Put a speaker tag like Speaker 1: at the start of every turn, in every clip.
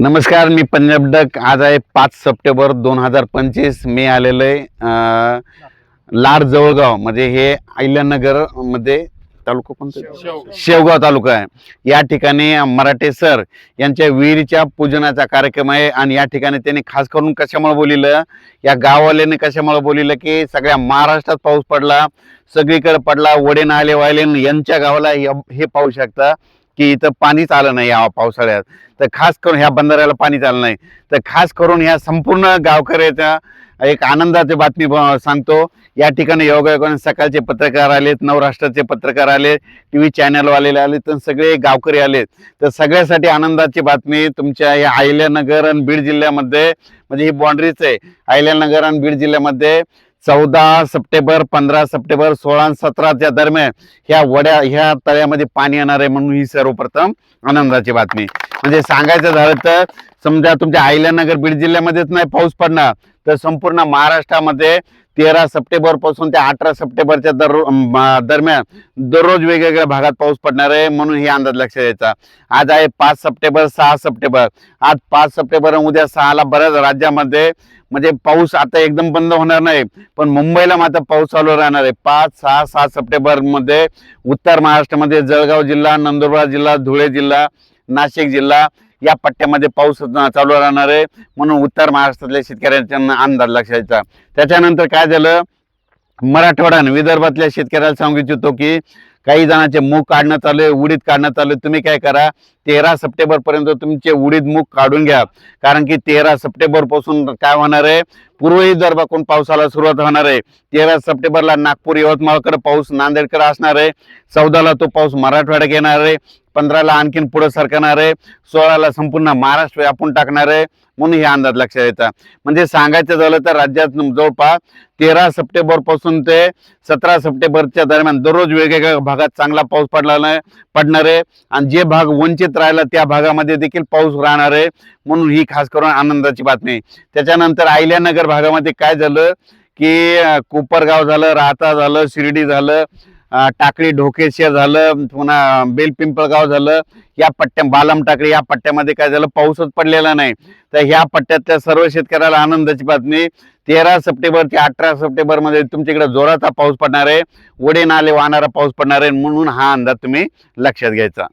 Speaker 1: नमस्कार मी पंजाब डक. आज आहे पाच सप्टेंबर दोन हजार पंचवीस. मी आलेलो आहे लाड जवळगाव म्हणजे हे अहिल्यानगरमध्ये तालुका कोणता शेवगाव. तालुका आहे. या ठिकाणी मराठे सर यांच्या विहिरीच्या पूजनाचा कार्यक्रम आहे आणि या ठिकाणी त्यांनी खास करून कशामुळे बोलिलं? या गाववाल्याने कशामुळे बोलिलं की सगळ्या महाराष्ट्रात पाऊस पडला सगळीकडे पडला वडे नाले वायले यांच्या गावाला हे पाहू शकता. की इथं पाणीच आलं नाही या पावसाळ्यात. तर खास करून ह्या बंधाऱ्याला पाणी आलं नाही. तर खास करून ह्या संपूर्ण गावकऱ्याच्या एक आनंदाची बातमी ब- सांगतो. या ठिकाणी योगायोगाने सकाळचे पत्रकार आलेत नवराष्ट्राचे पत्रकार आले टी व्ही चॅनलवाले आले तर सगळे गावकरी आलेत. तर सगळ्यासाठी आनंदाची बातमी तुमच्या या अहिल्यानगर आणि बीड जिल्ह्यामध्ये म्हणजे ही बाँड्रीच आहे. अहिल्यानगर आणि बीड जिल्ह्यामध्ये चौदा सप्टेंबर पंधरा सप्टेंबर सोळा सतराच्या दरम्यान ह्या वड्या ह्या तळ्यामध्ये पाणी येणार आहे म्हणून ही सर्वप्रथम आनंदाची बातमी. म्हणजे सांगायचं झालं तर समजा तुमच्या अहिल्यानगर बीड जिल्ह्यामध्येच नाही पाऊस पडणार. तर संपूर्ण महाराष्ट्रामध्ये तेरा सप्टेंबरपासून ते अठरा सप्टेंबरच्या दर दरम्यान दररोज वेगवेगळ्या भागात पाऊस पडणार आहे म्हणून हे अंदाज लक्षात द्यायचा आज आहे पाच सप्टेंबर सहा सप्टेंबर. आज पाच सप्टेंबर उद्या सहाला बऱ्याच राज्यामध्ये म्हणजे पाऊस आता एकदम बंद होणार नाही पण मुंबईला मात्र पाऊस चालू राहणार आहे. पाच सहा सात सप्टेंबरमध्ये उत्तर महाराष्ट्रामध्ये जळगाव जिल्हा नंदुरबार जिल्हा धुळे जिल्हा नाशिक जिल्हा या पट्ट्यामध्ये पाऊस चालू राहणार आहे. म्हणून उत्तर महाराष्ट्रातल्या शेतकऱ्यांच्या अंदाज लक्षात त्याच्यानंतर काय झालं? मराठवाडा आणि विदर्भातल्या शेतकऱ्याला सांगू इच्छितो की काही जणांचे मूग काढणं चालू आहे उडीद काढणं चालू आहे. तुम्ही काय करा तेरा सप्टेंबर पर्यंत तुमचे उडीद मूग काढून घ्या. कारण की तेरा सप्टेंबरपासून काय होणार आहे? पूर्व विदर्भाकडून पावसाला सुरुवात होणार आहे तेरा सप्टेंबरला नागपूर यवतमाळकडे पाऊस नांदेडकडे असणार आहे. चौदाला तो पाऊस मराठवाड्यात येणार आहे. पंधराला आणखीन पुढं सरकणार आहे सोळाला संपूर्ण महाराष्ट्र व्यापून टाकणार आहे म्हणून हे अंदाज लक्षात येतात म्हणजे सांगायचं झालं तर राज्यात जवळपास तेरा सप्टेंबरपासून ते सतरा सप्टेंबरच्या दरम्यान दररोज वेगवेगळ्या भागात चांगला पाऊस पडला पडणार आहे. आणि जे भाग वंचित राहिला त्या भागामध्ये देखील पाऊस राहणार आहे म्हणून ही खास करून आनंदाची बातमी त्याच्यानंतर आयल्यानगर भागामध्ये काय झालं की कुपरगाव कोपरगाव झालं राहता झालं शिर्डी झालं टाकळी ढोकेशिया झालं पुन्हा बेलपिंपळगाव झालं या पट्ट्या बालम टाकळी या पट्ट्यामध्ये काय झालं पाऊसच पडलेला नाही. तर ह्या पट्ट्यातल्या सर्व शेतकऱ्याला आनंदाची बातमी तेरा सप्टेंबर ते अठरा सप्टेंबरमध्ये तुमच्याकडे जोराचा पाऊस पडणार आहे वडे नाले वाहणारा पाऊस पडणार आहे म्हणून हा अंदाज तुम्ही लक्षात घ्यायचा.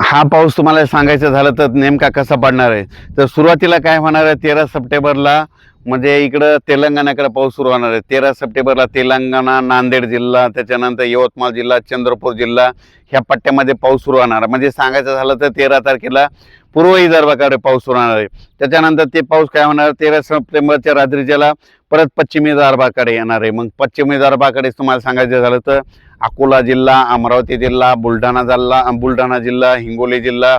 Speaker 1: हा पाऊस तुम्हाला सांगायचं झालं तर नेमका कसा पडणार आहे? तर सुरुवातीला काय होणार आहे तेरा सप्टेंबरला म्हणजे इकडं तेलंगणाकडे पाऊस सुरू होणार आहे. तेरा सप्टेंबरला तेलंगणा नांदेड जिल्हा त्याच्यानंतर यवतमाळ जिल्हा चंद्रपूर जिल्हा ह्या पट्ट्यामध्ये पाऊस सुरू होणार. आहे. म्हणजे सांगायचं झालं तर तेरा तारखेला पूर्व विदर्भाकडे पाऊस सुरू होणार आहे. त्याच्यानंतर ते पाऊस काय होणार? तेरा सप्टेंबरच्या रात्रीच्याला परत पश्चिमी विदर्भाकडे येणार आहे. मग पश्चिम विदर्भाकडे तुम्हाला सांगायचं झालं तर अकोला जिल्हा अमरावती जिल्हा बुलढाणा जिल्हा बुलढाणा जिल्हा हिंगोली जिल्हा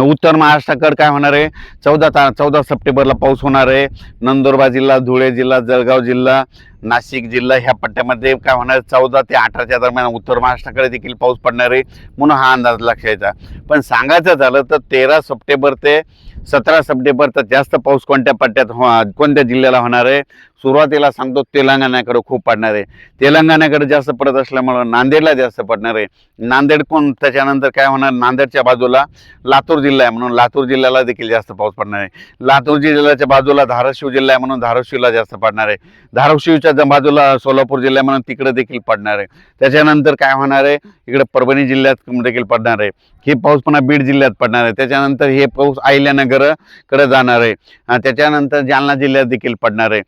Speaker 1: उत्तर महाराष्ट्राकडे काय होणार आहे? चौदा ता चौदा सप्टेंबरला पाऊस होणार आहे. नंदुरबार जिल्हा धुळे जिल्हा जळगाव जिल्हा नाशिक जिल्हा ह्या पट्ट्यामध्ये काय होणार आहे? चौदा ते अठराच्या दरम्यान उत्तर महाराष्ट्राकडे देखील पाऊस पडणार आहे. म्हणून हा अंदाज लक्षात यायचा पण सांगायचं झालं तर तेरा सप्टेंबर ते सतरा सप्टेंबर तर जास्त पाऊस कोणत्या पट्ट्यात हो कोणत्या जिल्ह्याला होणार आहे? सुरुवातीला सांगतो तेलंगणाकडे खूप पडणार आहे. तेलंगणाकडे जास्त पडत असल्यामुळं नांदेडला जास्त पडणार आहे. नांदेड कोण? त्याच्यानंतर काय होणार? नांदेडच्या बाजूला लातूर जिल्हा आहे म्हणून लातूर जिल्ह्याला देखील जास्त पाऊस पडणार आहे. लातूर जिल्ह्याच्या बाजूला धाराशिव जिल्हा आहे म्हणून धाराशिवला जास्त पडणार आहे. धाराशिवच्या ज- बाजूला सोलापूर जिल्हा आहे म्हणून तिकडे देखील पडणार आहे. त्याच्यानंतर काय होणार आहे? इकडे परभणी जिल्ह्यात देखील पडणार आहे. हे पाऊस पुन्हा बीड जिल्ह्यात पडणार आहे. त्याच्यानंतर हे पाऊस अहिल्यानगरकडे जाणार आहे. त्याच्यानंतर जालना जिल्ह्यात देखील पडणार आहे.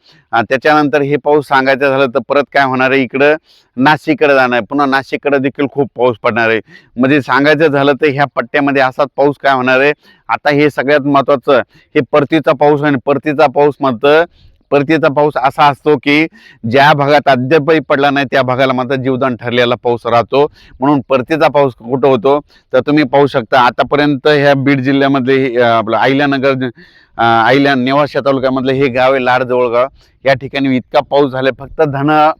Speaker 1: त्याच्यानंतर हे पाऊस सांगायचं झालं तर परत काय होणार आहे? इकडं नाशिककडे जाणार आहे. पुन्हा नाशिककडे देखील खूप पाऊस पडणार आहे. म्हणजे सांगायचं झालं तर ह्या पट्ट्यामध्ये असाच पाऊस काय होणार आहे? आता हे सगळ्यात महत्त्वाचं हे परतीचा पाऊस आहे आणि परतीचा पाऊस म्हणतं परतीचा पाऊस असा असतो की ज्या भागात अद्यापही पडला नाही त्या भागाला मात्र जीवदान ठरलेला पाऊस राहतो. म्हणून परतीचा पाऊस कुठं होतो? तर तुम्ही पाहू शकता. आतापर्यंत ह्या बीड जिल्ह्यामधले हे, आपलं अहिल्यानगर जे- अहिल्या नेवाशा तालुक्यामधलं हे गाव आहे लाड जवळगाव या ठिकाणी इतका पाऊस झालाय फक्त धन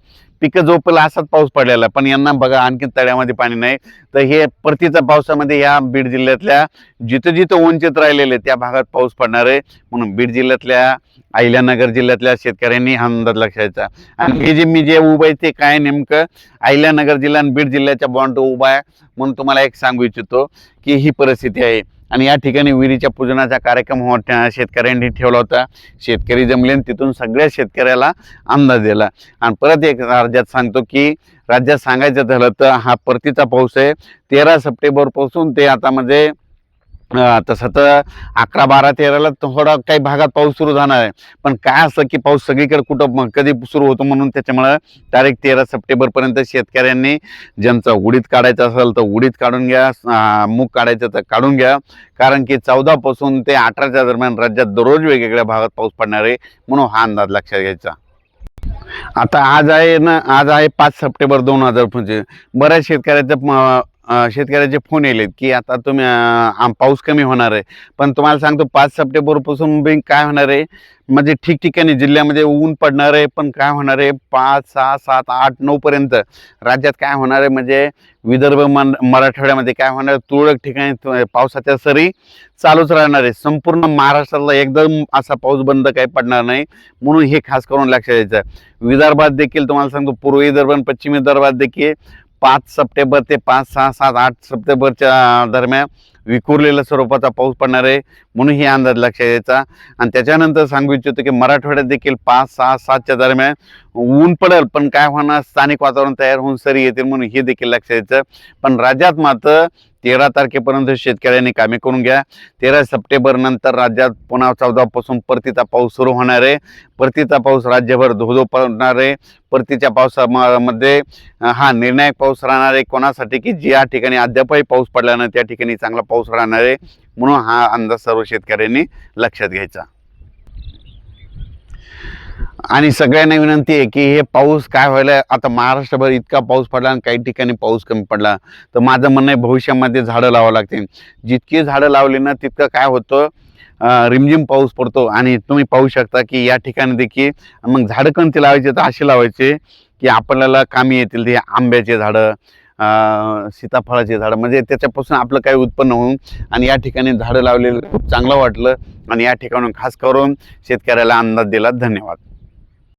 Speaker 1: पिकं झोपलं असाच पाऊस पडलेला. पण यांना बघा आणखी तळ्यामध्ये पाणी नाही. तर हे परतीच्या पावसामध्ये या बीड जिल्ह्यातल्या जिथं जिथं वंचित राहिलेले त्या भागात पाऊस पडणार आहे. म्हणून बीड जिल्ह्यातल्या अहिल्यानगर जिल्ह्यातल्या शेतकऱ्यांनी हा अंदाज लक्षायचा. आणि हे जे मी जे उभं आहे ते काय नेमकं? अहिल्यानगर जिल्हा आणि बीड जिल्ह्याच्या बॉन्ड उभा आहे. म्हणून तुम्हाला एक सांगू इच्छितो की ही परिस्थिती आहे. आणि या ठिकाणी विहिरीच्या पूजनाचा कार्यक्रम हो- शेतकऱ्यांनी ठेवला होता. शेतकरी जमले आणि तिथून सगळ्या शेतकऱ्याला अंदाज दिला. आणि परत एक राज्यात सांगतो की राज्यात सांगायचं झालं तर हा परतीचा पाऊस आहे. तेरा सप्टेंबरपासून ते आता म्हणजे तसं तर अकरा बारा तेराला थोडा काही भागात पाऊस सुरू जाणार आहे. पण काय असं की पाऊस सगळीकडे कुठं कधी सुरू होतो म्हणून त्याच्यामुळं तारीख तेरा सप्टेंबरपर्यंत शेतकऱ्यांनी ज्यांचा उडीद काढायचं असेल तर उडीद काढून घ्या मूग काढायचं तर काढून घ्या. कारण की चौदापासून ते अठराच्या दरम्यान राज्यात दररोज वेगवेगळ्या भागात पाऊस पडणार आहे म्हणून हा अंदाज लक्षात घ्यायचा. आता आज आहे ना आज आहे पाच सप्टेंबर दोन हजार पंचवीस. बऱ्याच शेतकऱ्याचं शेतकऱ्याचे फोन येलेत की आता तुम्ही आम- पाऊस कमी होणार आहे. पण तुम्हाला सांगतो पाच सप्टेंबरपासून बी काय होणार आहे? म्हणजे ठिकठिकाणी जिल्ह्यामध्ये ऊन पडणार आहे पण काय होणार आहे? पाच सहा सात आठ नऊपर्यंत राज्यात काय होणार आहे? म्हणजे विदर्भ मन मराठवाड्यामध्ये काय होणार आहे? तुरळक ठिकाणी पावसाच्या सरी चालूच राहणार आहे. संपूर्ण महाराष्ट्राला एकदम असा पाऊस बंद काही पडणार नाही म्हणून हे खास करून लक्षात द्यायचं विदर्भात देखील तुम्हाला सांगतो पूर्व विदर्भ आणि पश्चिम विदर्भात देखील पाच सप्टेंबर ते पाच सहा सात आठ सप्टेंबरच्या दरम्यान विखुरलेल्या स्वरूपाचा पाऊस पडणार आहे म्हणून ही अंदाज लक्षात द्यायचा आणि त्याच्यानंतर सांगू इच्छितो की मराठवाड्यात देखील पाच सहा सातच्या दरम्यान ऊन पडेल पण काय होणार? स्थानिक वातावरण तयार होऊन सरी येतील म्हणून हे देखील लक्षात द्यायचं पण राज्यात मात्र तेरा तारखेपर्यंत शेतकऱ्यांनी कामे करून घ्या. तेरा सप्टेंबर नंतर राज्यात पुन्हा चौदापासून परतीचा पाऊस सुरू होणार आहे. परतीचा पाऊस राज्यभर धोधो पडणार आहे. परतीच्या पावसामध्ये हा निर्णायक पाऊस राहणार आहे. कोणासाठी? की ज्या ठिकाणी अद्यापही पाऊस पडला नाही त्या ठिकाणी चांगला पाऊस राहणार आहे. म्हणून हा अंदाज सर्व शेतकऱ्यांनी लक्षात घ्यायचा. आणि सगळ्यांना विनंती आहे की हे पाऊस काय व्हायला आता महाराष्ट्रभर इतका पाऊस पडला आणि काही ठिकाणी पाऊस कमी पडला. तर माझं म्हणणं आहे भविष्यामध्ये झाडं लावावं लागतील. जितकी झाडं लावली ना तितकं काय होतं रिमझिम पाऊस पडतो. आणि तुम्ही पाहू शकता की या ठिकाणी देखील मग झाडं कोणती लावायचे? तर असे लावायचे की आपल्याला कामी येतील ते आंब्याचे झाडं सीताफळाचे झाडं. म्हणजे त्याच्यापासून आपलं काही उत्पन्न होऊन आणि या ठिकाणी झाडं लावलेलं खूप चांगलं वाटलं. आणि या ठिकाणून खास करून शेतकऱ्याला अंदाज दिला धन्यवाद.